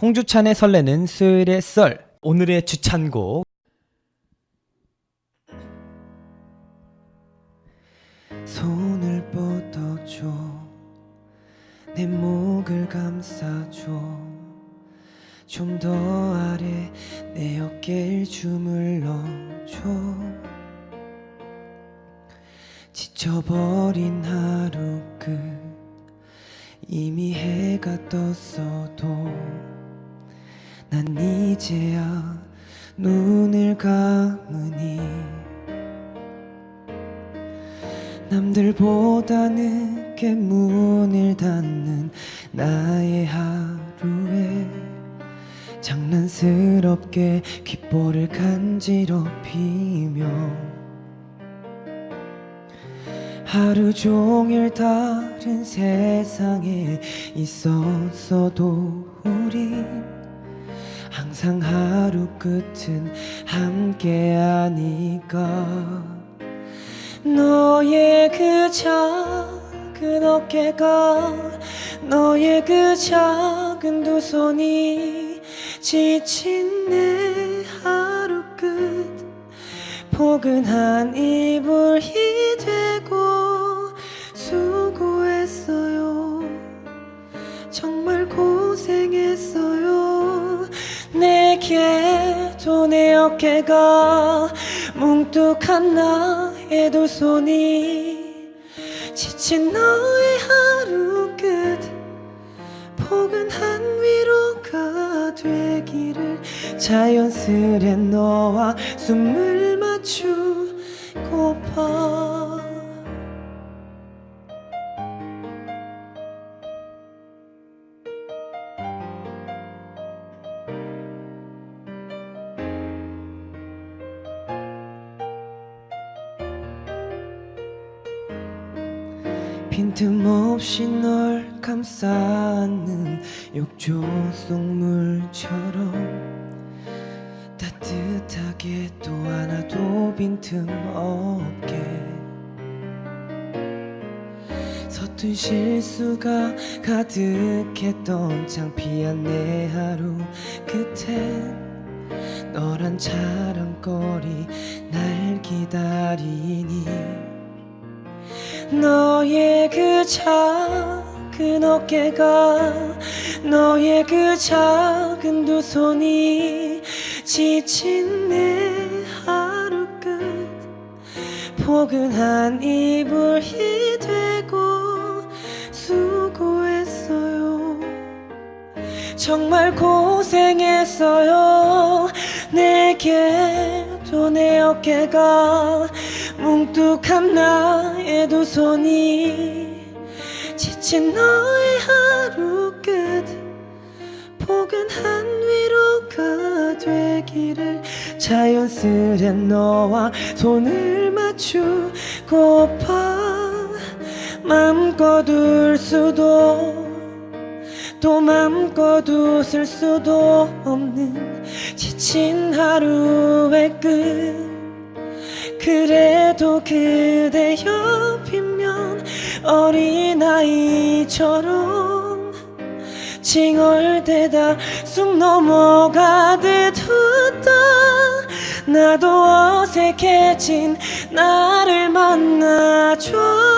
홍주찬의 설레는 수요일의 썰 오늘의 주찬곡 손을 뻗어줘. 내 목을 감싸줘. 좀 더 아래 내 어깨를 주물러줘. 지쳐버린 하루 끝. 이미 해가 떴어도 난 이제야 눈을 감으니 남들보다 늦게 문을 닫는 나의 하루에 장난스럽게 귓볼을 간지럽히며 하루 종일 다른 세상에 있었어도 우린 항상 하루 끝은 함께 하니까. 너의 그 작은 어깨가 너의 그 작은 두 손이 지친 내 하루 끝. 포근한 이불이 되고 수고했어요. 정말 고생했어요 내게도 내 어깨가 뭉툭한 나의 두 손이 지친 너의 하루 끝 포근한 위로가 되기를 자연스레 너와 숨을 맞추고파 빈틈없이 널 감싸는 욕조 속물처럼 따뜻하게 또 하나도 빈틈없게 서툰 실수가 가득했던 창피한 내 하루 끝엔 너란 자랑거리 날 기다리니 너의 그 작은 어깨가 너의 그 작은 두 손이 지친 내 하루 끝. 포근한 이불이 되고 수고했어요. 정말 고생했어요. 내게도 내 어깨가 뭉툭한 나의 두 손이 지친 너의 하루 끝 포근한 위로가 되기를 자연스레 너와 손을 맞추고파 맘껏 울 수도 또 맘껏 웃을 수도 없는 지친 하루의 끝 그래도 그대 옆이면 어린아이처럼 칭얼대다 쑥 넘어가듯 웃다. 나도 어색해진 나를 만나줘